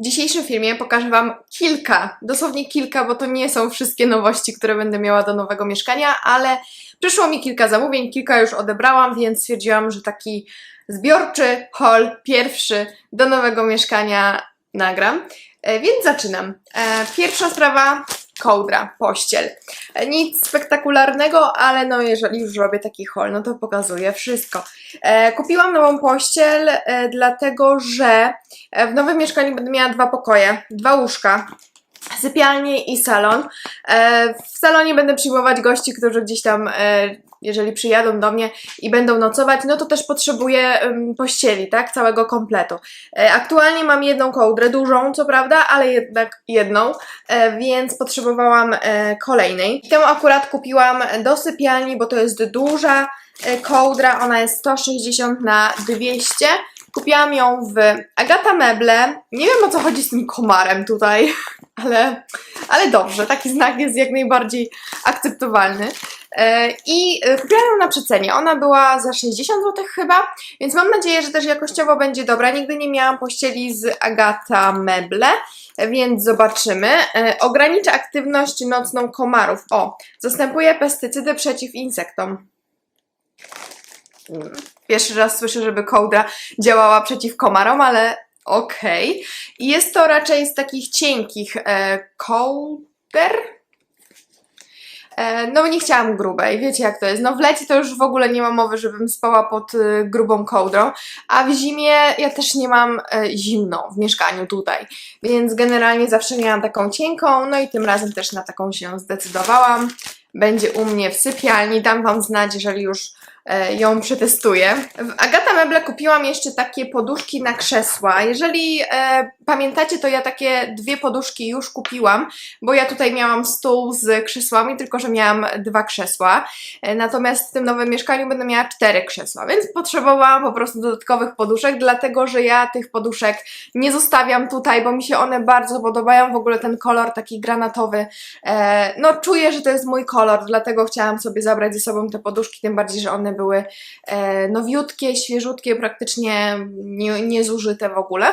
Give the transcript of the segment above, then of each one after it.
W dzisiejszym filmie pokażę Wam kilka, dosłownie kilka, bo to nie są wszystkie nowości, które będę miała do nowego mieszkania, ale przyszło mi kilka zamówień, kilka już odebrałam, więc stwierdziłam, że taki zbiorczy haul pierwszy do nowego mieszkania nagram. E, Więc zaczynam. E, Pierwsza sprawa, kołdra, pościel. E, Nic spektakularnego, ale no jeżeli już robię taki haul, no to pokazuję wszystko. E, Kupiłam nową pościel, e, dlatego że w nowym mieszkaniu będę miała dwa pokoje, dwa łóżka, sypialnię i salon. W salonie będę przyjmować gości, którzy gdzieś tam, jeżeli przyjadą do mnie i będą nocować, no to też potrzebuję pościeli, tak, całego kompletu. E, Aktualnie mam jedną kołdrę, dużą co prawda, ale jednak jedną, e, więc potrzebowałam e, kolejnej. Tę akurat kupiłam do sypialni, bo to jest duża kołdra, ona jest 160 na 200. Kupiłam ją w Agata Meble. Nie wiem o co chodzi z tym komarem tutaj, ale, ale dobrze, taki znak jest jak najbardziej akceptowalny. E, I e, kupiłam ją na przecenie. Ona była za 60 zł chyba, więc mam nadzieję, że też jakościowo będzie dobra. Nigdy nie miałam pościeli z Agata Meble, więc zobaczymy. E, Ogranicza aktywność nocną komarów. O, zastępuje pestycydy przeciw insektom. Mm, Pierwszy raz słyszę, żeby kołdra działała przeciw komarom, ale okej. I jest to raczej z takich cienkich e, kołder. E, no nie chciałam grubej, wiecie jak to jest. No w lecie to już w ogóle nie ma mowy, żebym spała pod y, grubą kołdrą, a w zimie ja też nie mam e, zimno w mieszkaniu tutaj, więc generalnie zawsze miałam taką cienką, no i tym razem też na taką się zdecydowałam. Będzie u mnie w sypialni, dam Wam znać, jeżeli już e, ją przetestuję. W Agata Meble kupiłam jeszcze takie poduszki na krzesła. Jeżeli e, pamiętacie, to ja takie dwie poduszki już kupiłam, bo ja tutaj miałam stół z krzesłami, tylko że miałam dwa krzesła. E, natomiast w tym nowym mieszkaniu będę miała cztery krzesła, więc potrzebowałam po prostu dodatkowych poduszek, dlatego że ja tych poduszek nie zostawiam tutaj, bo mi się one bardzo podobają. W ogóle ten kolor taki granatowy. E, no czuję, że to jest mój kolor, dlatego chciałam sobie zabrać ze sobą te poduszki, tym bardziej, że one były e, nowiutkie, świeżutkie, praktycznie nie, niezużyte w ogóle.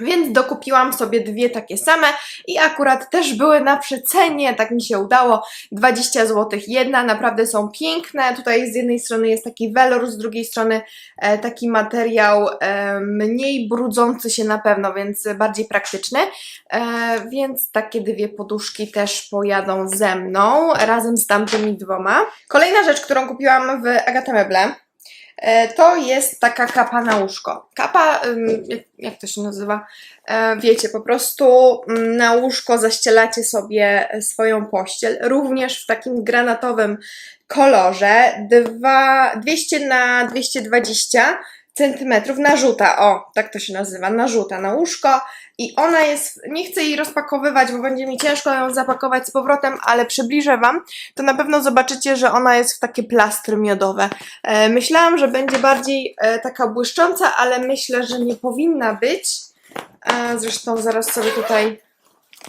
Więc dokupiłam sobie dwie takie same i akurat też były na przecenie, tak mi się udało, 20 zł jedna, naprawdę są piękne. Tutaj z jednej strony jest taki welur, z drugiej strony e, taki materiał e, mniej brudzący się na pewno, więc bardziej praktyczny. E, więc takie dwie poduszki też pojadą ze mną, razem z tamtymi dwoma. Kolejna rzecz, którą kupiłam w Agata Meble, to jest taka kapa na łóżko. Kapa, jak, to się nazywa? E, Wiecie, po prostu na łóżko zaścielacie sobie swoją pościel, również w takim granatowym kolorze, dwa, 200 na 220 centymetrów narzuta, o, tak to się nazywa, narzuta na łóżko i ona jest, nie chcę jej rozpakowywać, bo będzie mi ciężko ją zapakować z powrotem, ale przybliżę Wam, to na pewno zobaczycie, że ona jest w takie plastry miodowe. E, myślałam, że będzie bardziej e, taka błyszcząca, ale myślę, że nie powinna być. E, zresztą zaraz sobie tutaj,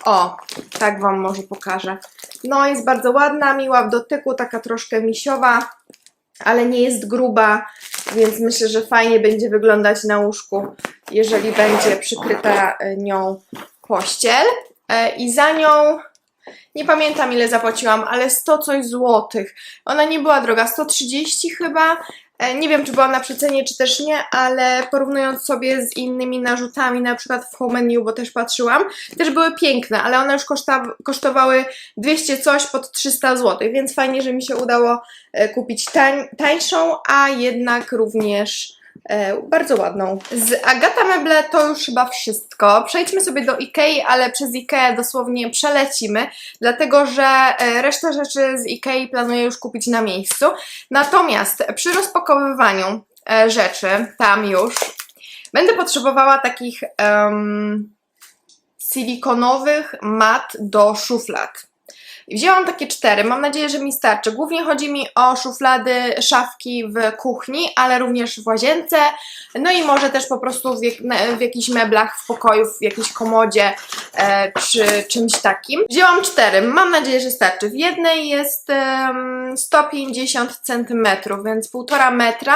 o, tak Wam może pokażę. No, jest bardzo ładna, miła w dotyku, taka troszkę misiowa, ale nie jest gruba, więc myślę, że fajnie będzie wyglądać na łóżku, jeżeli będzie przykryta e, nią pościel. E, I za nią nie pamiętam ile zapłaciłam, ale 100 coś złotych. Ona nie była droga, 130 chyba. E, Nie wiem, czy była na przecenie, czy też nie, ale porównując sobie z innymi narzutami, na przykład w home menu, bo też patrzyłam, też były piękne, ale one już kosztowały 200 coś pod 300 zł, więc fajnie, że mi się udało e, kupić tań, tańszą, a jednak również bardzo ładną. Z Agata Meble to już chyba wszystko. Przejdźmy sobie do Ikei, ale przez Ikea dosłownie przelecimy, dlatego że e, resztę rzeczy z Ikei planuję już kupić na miejscu. Natomiast przy rozpakowywaniu e, rzeczy, tam już, będę potrzebowała takich em, silikonowych mat do szuflad. Wzięłam takie cztery, mam nadzieję, że mi starczy. Głównie chodzi mi o szuflady, szafki w kuchni, ale również w łazience, no i może też po prostu w, jak, w jakichś meblach w pokoju, w jakiejś komodzie, e, czy czymś takim. Wzięłam cztery, mam nadzieję, że starczy. W jednej jest em, 150 cm, więc półtora metra.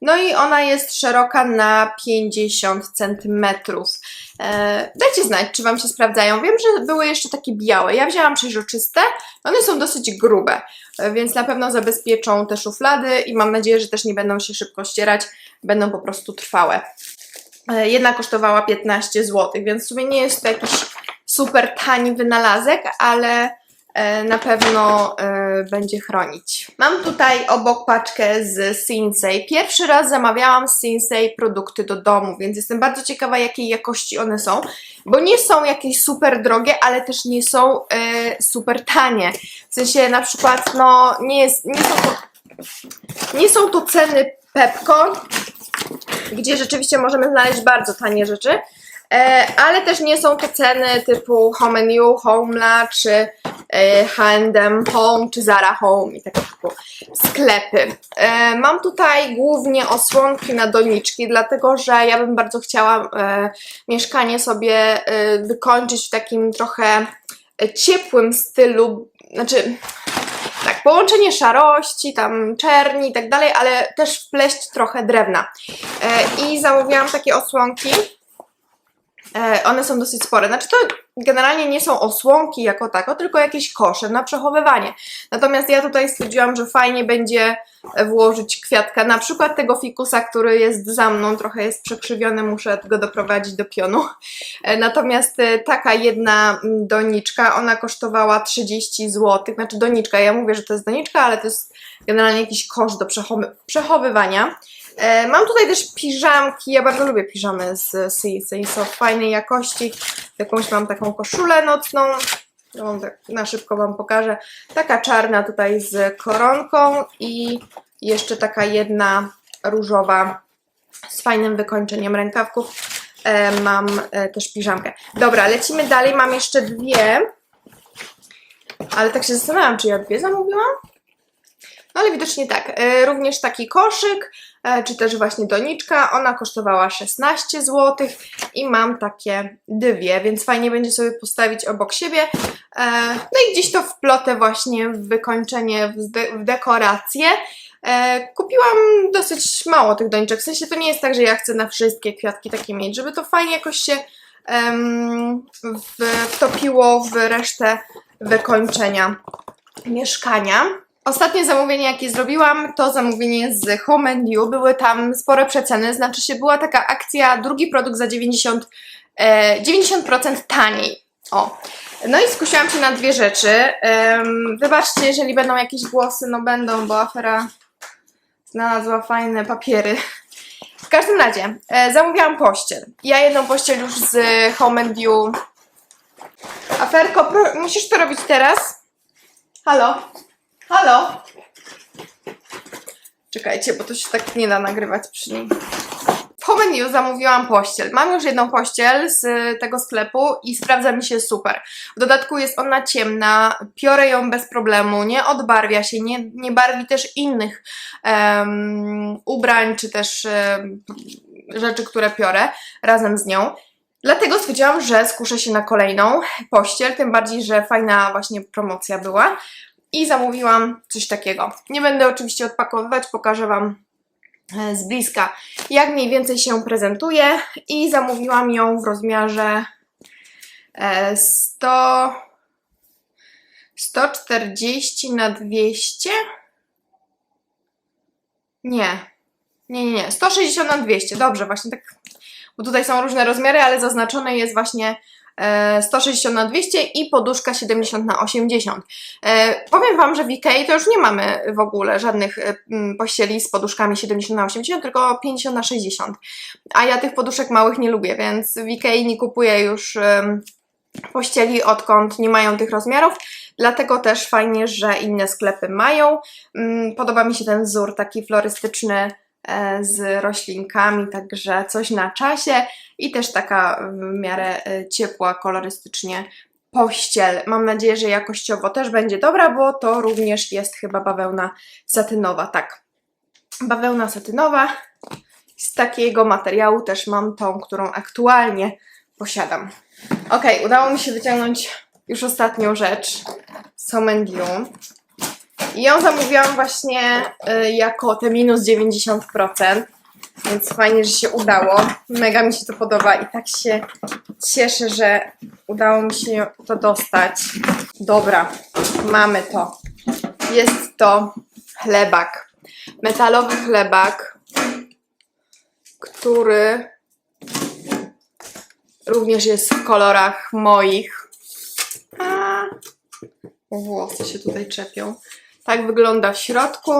No i ona jest szeroka na 50 cm. E, dajcie znać, czy Wam się sprawdzają. Wiem, że były jeszcze takie białe. Ja wzięłam przeźroczyste. One są dosyć grube, e, więc na pewno zabezpieczą te szuflady i mam nadzieję, że też nie będą się szybko ścierać, będą po prostu trwałe. E, Jedna kosztowała 15 zł, więc w sumie nie jest to jakiś super tani wynalazek, ale na pewno e, będzie chronić. Mam tutaj obok paczkę z Sinsei. Pierwszy raz zamawiałam z Sinsei produkty do domu, więc jestem bardzo ciekawa jakiej jakości one są, bo nie są jakieś super drogie, ale też nie są e, super tanie. W sensie na przykład, no nie, jest, nie są to nie są to ceny Pepko, gdzie rzeczywiście możemy znaleźć bardzo tanie rzeczy, e, ale też nie są to ceny typu Home and You, Homela, czy e, H&M Home, czy Zara Home i takie typu sklepy. E, mam tutaj głównie osłonki na doniczki, dlatego że ja bym bardzo chciała e, mieszkanie sobie e, wykończyć w takim trochę e, ciepłym stylu, znaczy tak, połączenie szarości, tam czerni i tak dalej, ale też wpleść trochę drewna. E, I zamówiłam takie osłonki. E, one są dosyć spore. Znaczy to generalnie nie są osłonki jako tako, tylko jakieś kosze na przechowywanie. Natomiast ja tutaj stwierdziłam, że fajnie będzie włożyć kwiatka, na przykład tego fikusa, który jest za mną, trochę jest przekrzywiony, muszę go doprowadzić do pionu. E, Natomiast e, taka jedna mm, doniczka, ona kosztowała 30 zł, znaczy doniczka, ja mówię, że to jest doniczka, ale to jest generalnie jakiś kosz do przechowy przechowywania. E, Mam tutaj też piżamki, ja bardzo lubię piżamy z Sinsei, są fajnej jakości, jakąś mam taką koszulę nocną, tak na szybko Wam pokażę, taka czarna tutaj z koronką i jeszcze taka jedna różowa z fajnym wykończeniem rękawków. E, mam e, też piżamkę. Dobra, lecimy dalej, mam jeszcze dwie, ale tak się zastanawiam, czy ja dwie zamówiłam? No ale widocznie tak. Również taki koszyk, czy też właśnie doniczka. Ona kosztowała 16 zł i mam takie dwie, więc fajnie będzie sobie postawić obok siebie. E, no i gdzieś to wplotę właśnie w wykończenie, w, de- w dekorację. E, kupiłam dosyć mało tych doniczek, w sensie to nie jest tak, że ja chcę na wszystkie kwiatki takie mieć, żeby to fajnie jakoś się wtopiło w resztę wykończenia mieszkania. Ostatnie zamówienie, jakie zrobiłam, to zamówienie z Home and You. Były tam spore przeceny, znaczy się była taka akcja, drugi produkt za 90, e, 90% taniej. O. No i skusiłam się na dwie rzeczy. Wybaczcie, jeżeli będą jakieś głosy, no będą, bo afera znalazła fajne papiery. W każdym razie, e, zamówiłam pościel. Ja jedną pościel już z Home and You. Aferko, musisz to robić teraz? Halo? Halo? Czekajcie, bo to się tak nie da nagrywać przy Home and You zamówiłam pościel. Mam już jedną pościel z tego sklepu i sprawdza mi się super. W dodatku jest ona ciemna, piorę ją bez problemu, nie odbarwia się, nie, nie barwi też innych em, ubrań czy też em, rzeczy, które piorę razem z nią. Dlatego stwierdziłam, że skuszę się na kolejną pościel, tym bardziej, że fajna właśnie promocja była i zamówiłam coś takiego. Nie będę oczywiście odpakowywać, pokażę Wam e, z bliska, jak mniej więcej się prezentuje. I zamówiłam ją w rozmiarze e, 100 140 na 200 nie, nie, nie, nie, 160 na 200, dobrze, właśnie tak, bo tutaj są różne rozmiary, ale zaznaczone jest właśnie e, 160 na 200 i poduszka 70 na 80. E, powiem Wam, że w Ikei to już nie mamy w ogóle żadnych e, pościeli z poduszkami 70 na 80, tylko 50 na 60. A ja tych poduszek małych nie lubię, więc w Ikei nie kupuję już pościeli, odkąd nie mają tych rozmiarów. Dlatego też fajnie, że inne sklepy mają. Mm, Podoba mi się ten wzór taki florystyczny e, z roślinkami, także coś na czasie i też taka w miarę e, ciepła, kolorystycznie pościel. Mam nadzieję, że jakościowo też będzie dobra, bo to również jest chyba bawełna satynowa, tak. Bawełna satynowa. Z takiego materiału też mam tą, którą aktualnie posiadam. Okej, udało mi się wyciągnąć już ostatnią rzecz. Somendiu. I ją zamówiłam właśnie y, jako te minus 90%. Więc fajnie, że się udało. Mega mi się to podoba i tak się cieszę, że udało mi się to dostać. Dobra, mamy to. Jest to chlebak. Metalowy chlebak, który również jest w kolorach moich. A, włosy się tutaj czepią. Tak wygląda w środku.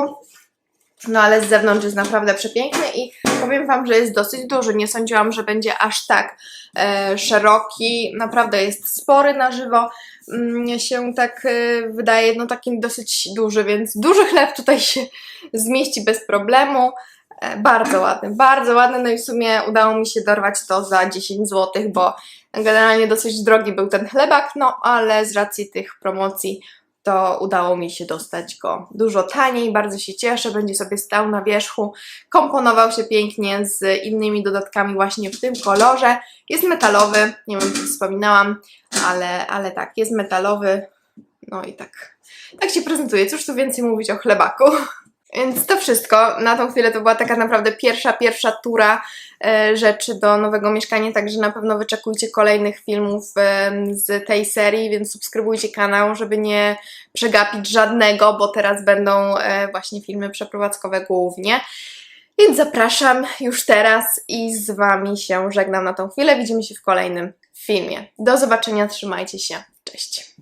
No ale z zewnątrz jest naprawdę przepiękny i powiem Wam, że jest dosyć duży. Nie sądziłam, że będzie aż tak e, szeroki. Naprawdę jest spory na żywo. Mm, się tak e, wydaje, no taki dosyć duży, więc duży chleb tutaj się zmieści bez problemu. E, bardzo ładny, bardzo ładny. No i w sumie udało mi się dorwać to za 10 zł, bo generalnie dosyć drogi był ten chlebak, no ale z racji tych promocji to udało mi się dostać go dużo taniej. Bardzo się cieszę, będzie sobie stał na wierzchu, komponował się pięknie z innymi dodatkami właśnie w tym kolorze. Jest metalowy, nie wiem czy wspominałam, ale, ale tak, jest metalowy. No i tak, tak się prezentuje. Cóż tu więcej mówić o chlebaku? Więc to wszystko. Na tą chwilę to była taka naprawdę pierwsza, pierwsza tura e, rzeczy do nowego mieszkania, także na pewno wyczekujcie kolejnych filmów e, z tej serii, więc subskrybujcie kanał, żeby nie przegapić żadnego, bo teraz będą e, właśnie filmy przeprowadzkowe głównie. Więc zapraszam już teraz i z Wami się żegnam na tą chwilę. Widzimy się w kolejnym filmie. Do zobaczenia, trzymajcie się. Cześć.